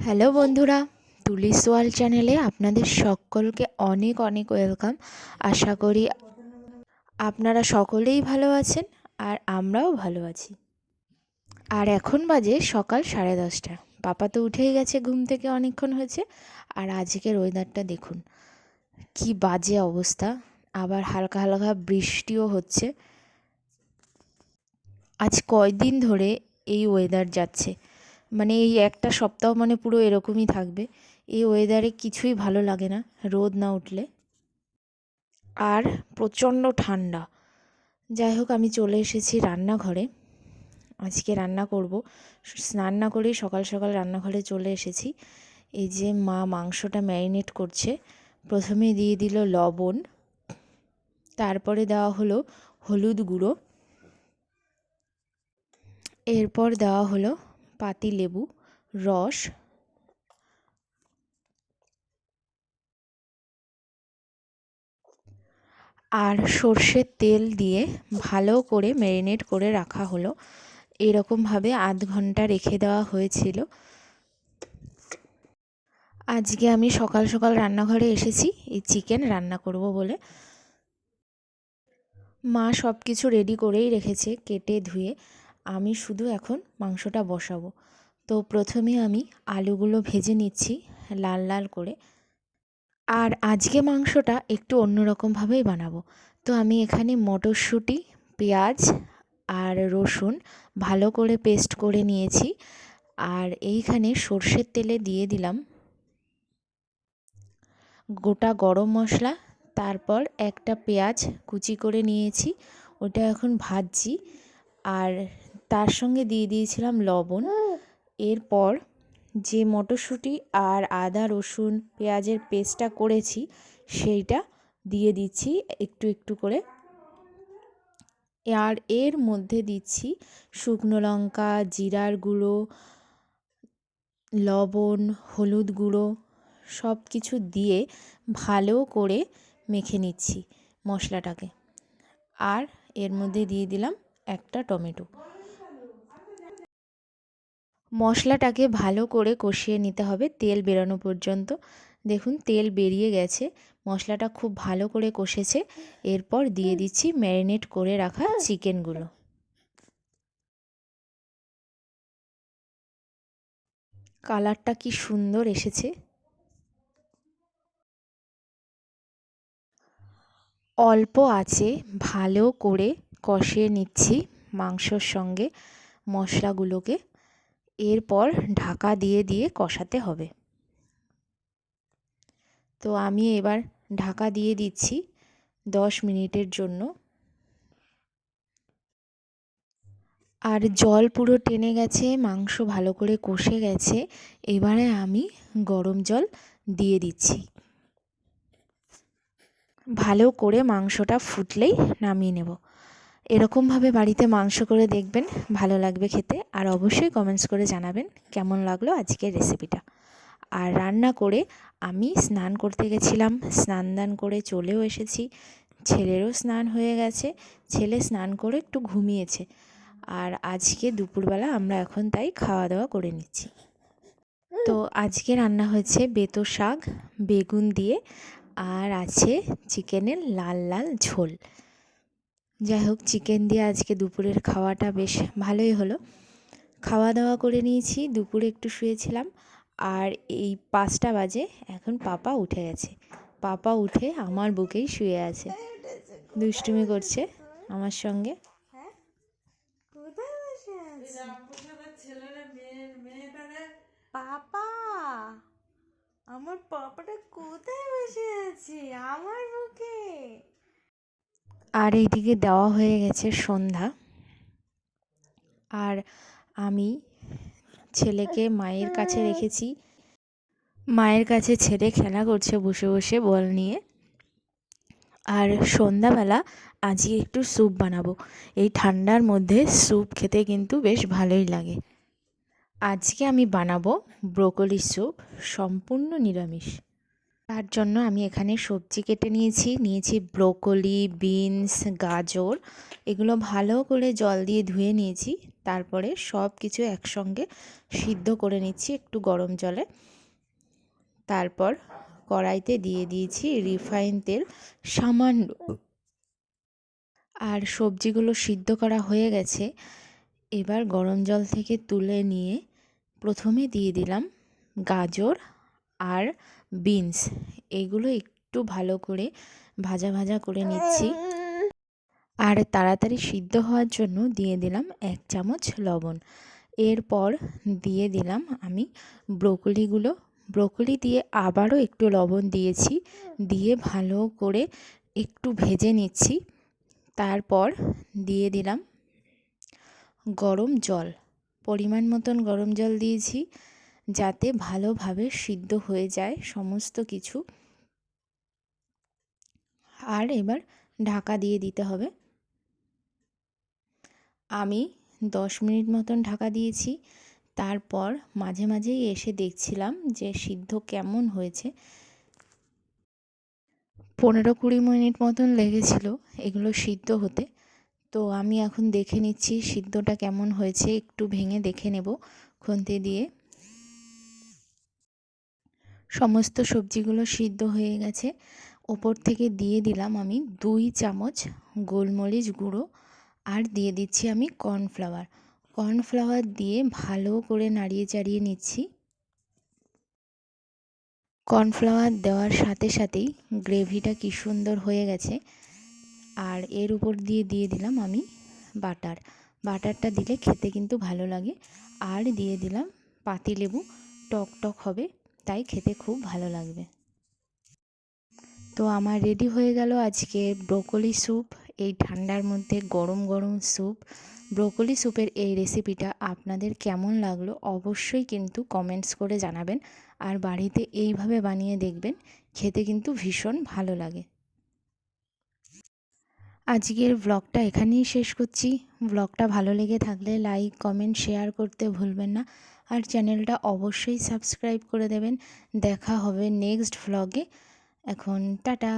Hello বন্ধুরা তুলিস world চ্যানেলে আপনাদের সকলকে অনেক অনেক ওয়েলকাম। আশা করি আপনারা সকলেই ভালো আছেন আর আমরাও ভালো আছি। আর এখন বাজে সকাল সাড়ে দশটা। পাপা তো উঠেই গেছে, ঘুম থেকে অনেকক্ষণ হয়েছে। আর আজকের ওয়েদারটা দেখুন, কি বাজে অবস্থা। আবার হালকা হালকা বৃষ্টিও হচ্ছে। আজ কয়দিন ধরে এই ওয়েদার যাচ্ছে? মানে এই একটা সপ্তাহ মানে পুরো এরকমই থাকবে। এই ওয়েদারে কিছুই ভালো লাগে না, রোদ না উঠলে। আর প্রচণ্ড ঠান্ডা। যাই হোক, আমি চলে এসেছি রান্নাঘরে। আজকে রান্না করব। স্নান না করেই সকাল সকাল রান্নাঘরে চলে এসেছি। এই যে মা মাংসটা ম্যারিনেট করছে। প্রথমে দিয়ে দিল লবণ। তারপরে দেওয়া হলো হলুদ গুঁড়ো। এরপর দেওয়া হলো পাতি লেবু, রস, আর সর্ষের তেল দিয়ে ভালো করে ম্যারিনেট করে রাখা হলো। এরকমভাবে আধ ঘণ্টা রেখে দেওয়া হয়েছিল। আজকে আমি সকাল সকাল রান্নাঘরে এসেছি, এই চিকেন রান্না করব বলে। মা সব কিছু রেডি করেই রেখেছে, কেটে ধুয়ে। আমি শুধু এখন মাংসটা বসাবো। তো প্রথমে আমি আলুগুলো ভেজে নিচ্ছি লাল লাল করে। আর আজকে মাংসটা একটু অন্যরকমভাবেই বানাবো। তো আমি এখানে মটরশুঁটি, পেঁয়াজ আর রসুন ভালো করে পেস্ট করে নিয়েছি। আর এইখানে সর্ষের তেলে দিয়ে দিলাম গোটা গরম মশলা। তারপর একটা পেঁয়াজ কুচি করে নিয়েছি, ওটা এখন ভাজছি। আর তার সঙ্গে দিয়ে দিয়েছিলাম লবণ। এরপর যে মটরশুঁটি আর আদা, রসুন, পেঁয়াজের পেস্টটা করেছি, সেইটা দিয়ে দিচ্ছি একটু একটু করে। আর এর মধ্যে দিচ্ছি শুকনো লঙ্কা, জিরার গুঁড়ো, লবণ, হলুদ গুঁড়ো সব কিছু দিয়ে ভালো করে মেখে নিচ্ছি মশলাটাকে। আর এর মধ্যে দিয়ে দিলাম একটা টমেটো। মশলাটাকে ভালো করে কষিয়ে নিতে হবে তেল বেরোনো পর্যন্ত। দেখুন, তেল বেরিয়ে গেছে, মশলাটা খুব ভালো করে কষেছে। এরপর দিয়ে দিচ্ছি ম্যারিনেট করে রাখা চিকেনগুলো। কালারটা কি সুন্দর এসেছে। অল্প আছে, ভালো করে কষিয়ে নিচ্ছি মাংসর সঙ্গে মশলাগুলোকে। এরপর ঢাকা দিয়ে দিয়ে কষাতে হবে। তো আমি এবার ঢাকা দিয়ে দিচ্ছি দশ মিনিটের জন্য। আর জল পুরো টেনে গেছে, মাংস ভালো করে কষে গেছে, এবারে আমি গরম জল দিয়ে দিচ্ছি। ভালো করে মাংসটা ফুটলেই নামিয়ে নেব। এরকমভাবে বাড়িতে মাংস করে দেখবেন, ভালো লাগবে খেতে। আর অবশ্যই কমেন্টস করে জানাবেন কেমন লাগল আজকের রেসিপিটা আর রান্না করে আমি স্নান করতে গেছিলাম, স্নান দান করে চলেও এসেছি। ছেলেরও স্নান হয়ে গেছে, ছেলে স্নান করে একটু ঘুমিয়েছে। আর আজকে দুপুরবেলা আমরা এখন তাই খাওয়া দাওয়া করে নিচ্ছি। তো আজকে রান্না হয়েছে বেতো শাক, বেগুন দিয়ে, আর আছে চিকেনের লাল লাল ঝোল। যাই হোক চিকেন দিয়ে আজকে দুপুরের খাওয়াটা বেশ ভালোই হলো। খাওয়া দাওয়া করে নিয়েছি, দুপুরে একটু শুয়েছিলাম আর এই পাঁচটা বাজে এখন পাপা উঠে গেছে। পাপা উঠে আমার বুকেই শুয়ে আছে। দুষ্টুমি করছে আমার সঙ্গে। পাপা, আমার পাপাটা কোথায় বসে আছে? আমার বুকে। আর এইদিকে দেওয়া হয়ে গেছে সন্ধ্যা। আর আমি ছেলেকে মায়ের কাছে রেখেছি। মায়ের কাছে ছেলে খেলা করছে বসে বসে বল নিয়ে। আর সন্ধ্যাবেলা আজকে একটু স্যুপ বানাবো। এই ঠান্ডার মধ্যে স্যুপ খেতে কিন্তু বেশ ভালোই লাগে। আজকে আমি বানাবো ব্রোকলি স্যুপ, সম্পূর্ণ নিরামিষ। তার জন্য আমি এখানে সবজি কেটে নিয়েছি। নিয়েছি ব্রোকলি, বিনস, গাজর। এগুলো ভালো করে জল দিয়ে ধুয়ে নিয়েছি। তারপরে সব কিছু একসঙ্গে সিদ্ধ করে নিচ্ছি একটু গরম জলে। তারপর কড়াইতে দিয়ে দিয়েছি রিফাইন তেল, সামান্য। আর সবজিগুলো সিদ্ধ করা হয়ে গেছে। এবার গরম জল থেকে তুলে নিয়ে প্রথমে দিয়ে দিলাম গাজর আর বিনস, এগুলো একটু ভালো করে ভাজা ভাজা করে নিচ্ছি। আর তাড়াতাড়ি সিদ্ধ হওয়ার জন্য দিয়ে দিলাম এক চামচ লবণ। এরপর দিয়ে দিলাম আমি ব্রোকলিগুলো। ব্রোকলি দিয়ে আবারও একটু লবণ দিয়েছি, দিয়ে ভালো করে একটু ভেজে নিচ্ছি। তারপর দিয়ে দিলাম গরম জল, পরিমাণ মতন গরম জল দিয়েছি। যাতে ভালোভাবে সিদ্ধ হয়ে যায় সমস্ত কিছু। আর এবার ঢাকা দিয়ে দিতে হবে। আমি দশ মিনিট মতন ঢাকা দিয়েছি। তারপর মাঝে মাঝেই এসে দেখছিলাম যে সিদ্ধ কেমন হয়েছে। পনেরো কুড়ি মিনিট মতন লেগেছিল এগুলো সিদ্ধ হতে। তো আমি এখন দেখে নিচ্ছি সিদ্ধটা কেমন হয়েছে। একটু ভেঙে দেখে নেব খুন্তি দিয়ে। সমস্ত সবজিগুলো সিদ্ধ হয়ে গেছে। ওপর থেকে দিয়ে দিলাম আমি দুই চামচ গোলমরিচ গুঁড়ো আর দিয়ে দিচ্ছি আমি কর্নফ্লাওয়ার। কর্নফ্লাওয়ার দিয়ে ভালো করে নাড়িয়ে চাড়িয়ে নিচ্ছি। কর্নফ্লাওয়ার দেওয়ার সাথে সাথেই গ্রেভিটা কি সুন্দর হয়ে গেছে। আর এর উপর দিয়ে দিয়ে দিলাম আমি বাটার। বাটারটা দিলে খেতে কিন্তু ভালো লাগে। আর দিয়ে দিলাম পাতিলেবু। টক টক হবে। তাই খেতে খুব ভালো লাগবে। তো আমার রেডি হয়ে গেল আজকে ব্রোকলি স্যুপ এই ঠান্ডার মধ্যে গরম গরম স্যুপ ব্রোকলি স্যুপের এই রেসিপিটা আপনাদের কেমন লাগল অবশ্যই কিন্তু কমেন্টস করে জানাবেন। আর বাড়িতে এইভাবে বানিয়ে দেখবেন, খেতে কিন্তু ভীষণ ভালো লাগে। আজকের ব্লগটা এখানেই শেষ করছি। ব্লগটা ভালো লেগে থাকলে লাইক কমেন্ট শেয়ার করতে ভুলবেন না। আর চ্যানেলটা অবশ্যই সাবস্ক্রাইব করে দেবেন। দেখা হবে নেক্সট ভ্লগে এখন টাটা।